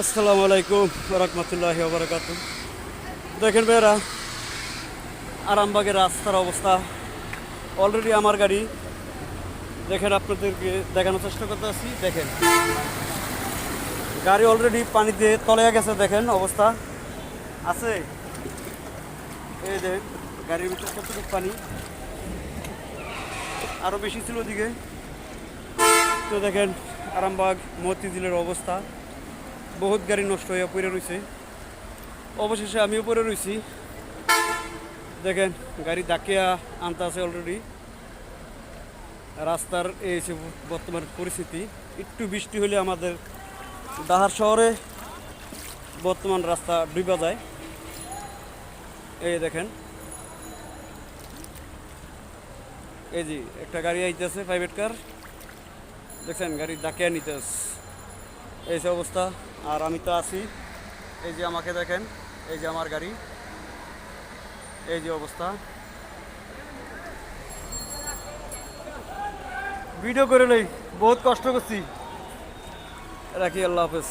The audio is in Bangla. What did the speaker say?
আসসালামু আলাইকুম রহমতুল্লাহ বারকাত দেখেন ভাইয়েরা, আরামবাগের রাস্তার অবস্থা। অলরেডি আমার গাড়ি। দেখেন আপনাদেরকে দেখানোর চেষ্টা করতে আছি দেখেন। গাড়ি অলরেডি পানিতে তলে গেছে, দেখেন অবস্থা। আছে? এই দেখেন গাড়ির ভিতরে কতটুকু পানি? আরও বেশি ছিল ওদিকে। তো দেখেন, আরামবাগ মতিঝিলের অবস্থা। বহুত গাড়ি নষ্ট হয়ে পড়ে রয়েছে অবশেষে আমিও পড়ে রয়েছি দেখেন, গাড়ি ডাকিয়া আনতে আছে অলরেডি রাস্তার এই বর্তমান পরিস্থিতি, একটু বৃষ্টি হলে আমাদের ডাহার শহরে বর্তমান রাস্তা ডুবা যায়। এই দেখেন। এই জি একটা গাড়ি আইতেছে প্রাইভেট কার দেখছেন, গাড়ি ডাকিয়া নিতেছে। এই যে অবস্থা, আর আমি তো আছি। এই যে আমাকে দেখেন, এই যে আমার গাড়ি। এই যে অবস্থা। ভিডিও করে নেই বহুত কষ্ট করছি। রাখি, আল্লাহ হাফেজ।